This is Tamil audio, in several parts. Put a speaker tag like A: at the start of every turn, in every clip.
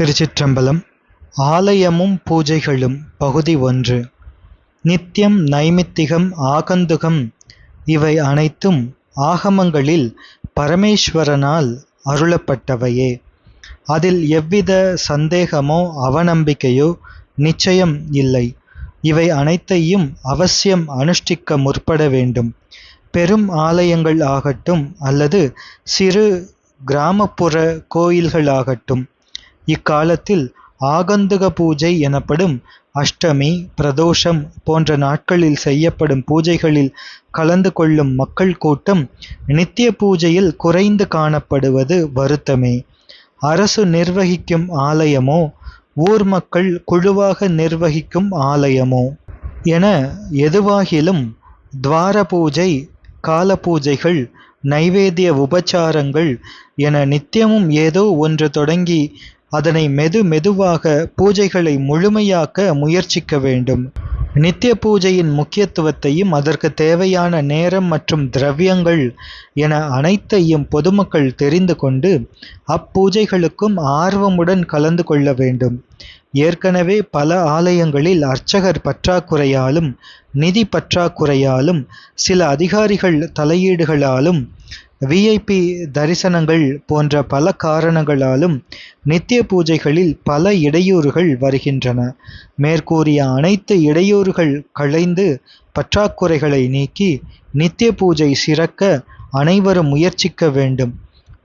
A: திருச்சிற்றம்பலம் ஆலயமும் பூஜைகளும் பகுதி ஒன்று. நித்தியம் நைமித்திகம் ஆகந்துகம் இவை அனைத்தும் ஆகமங்களில் பரமேஸ்வரனால் அருளப்பட்டவையே. அதில் எவ்வித சந்தேகமோ அவநம்பிக்கையோ நிச்சயம் இல்லை. இவை அனைத்தையும் அவசியம் அனுஷ்டிக்க முற்பட வேண்டும். பெரும் ஆலயங்கள் ஆகட்டும் அல்லது சிறு கிராமப்புற கோயில்களாகட்டும் இக்காலத்தில் ஆகந்துக பூஜை எனப்படும் அஷ்டமி பிரதோஷம் போன்ற நாட்களில் செய்யப்படும் பூஜைகளில் கலந்து கொள்ளும் மக்கள் கூட்டம் நித்திய பூஜையில் குறைந்து காணப்படுவது வருத்தமே. அரசு நிர்வகிக்கும் ஆலயமோ ஊர் மக்கள் குழுவாக நிர்வகிக்கும் ஆலயமோ என எதுவாகிலும் துவார பூஜை கால பூஜைகள் நைவேத்திய உபச்சாரங்கள் என நித்தியமும் ஏதோ ஒன்று தொடங்கி அதனை மெது மெதுவாக பூஜைகளை முழுமையாக்க முயற்சிக்க வேண்டும். நித்திய பூஜையின் முக்கியத்துவத்தையும் அதற்கு தேவையான நேரம் மற்றும் திரவியங்கள் என அனைத்தையும் பொதுமக்கள் தெரிந்து கொண்டு அப்பூஜைகளுக்கும் ஆர்வமுடன் கலந்து கொள்ள வேண்டும். ஏற்கனவே பல ஆலயங்களில் அர்ச்சகர் பற்றாக்குறையாலும் நிதி பற்றாக்குறையாலும் சில அதிகாரிகள் தலையீடுகளாலும் விஐபி தரிசனங்கள் போன்ற பல காரணங்களாலும் நித்திய பூஜைகளில் பல இடையூறுகள் வருகின்றன. மேற்கூறிய அனைத்து இடையூறுகள் களைந்து பற்றாக்குறைகளை நீக்கி நித்திய பூஜை சிறக்க அனைவரும் முயற்சிக்க வேண்டும்.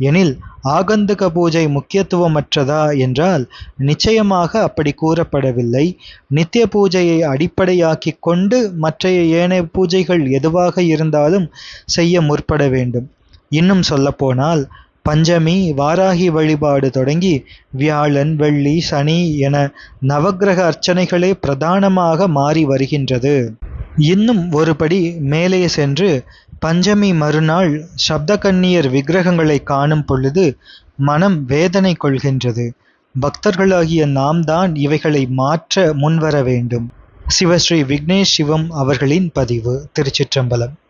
A: எனில் ஆகந்துக பூஜை முக்கியத்துவமற்றதா என்றால் நிச்சயமாக அப்படி கூறப்படவில்லை. நித்திய பூஜையை அடிப்படையாக்கி கொண்டு மற்றைய ஏனைய பூஜைகள் எதுவாக இருந்தாலும் செய்ய முற்பட வேண்டும். இன்னும் சொல்லப்போனால் பஞ்சமி வாராகி வழிபாடு தொடங்கி வியாழன் வெள்ளி சனி என நவக்கிரக அர்ச்சனைகளே பிரதானமாக மாறி வருகின்றது. இன்னும் ஒருபடி மேலே சென்று பஞ்சமி மறுநாள் சப்தகன்னியர் விக்கிரகங்களை காணும் பொழுது மனம் வேதனை கொள்கின்றது. பக்தர்களாகிய நாம் தான் இவைகளை மாற்ற முன்வர வேண்டும். சிவஸ்ரீ விக்னேஷ் சிவம் அவர்களின் பதிவு திருச்சிற்றம்பலம்.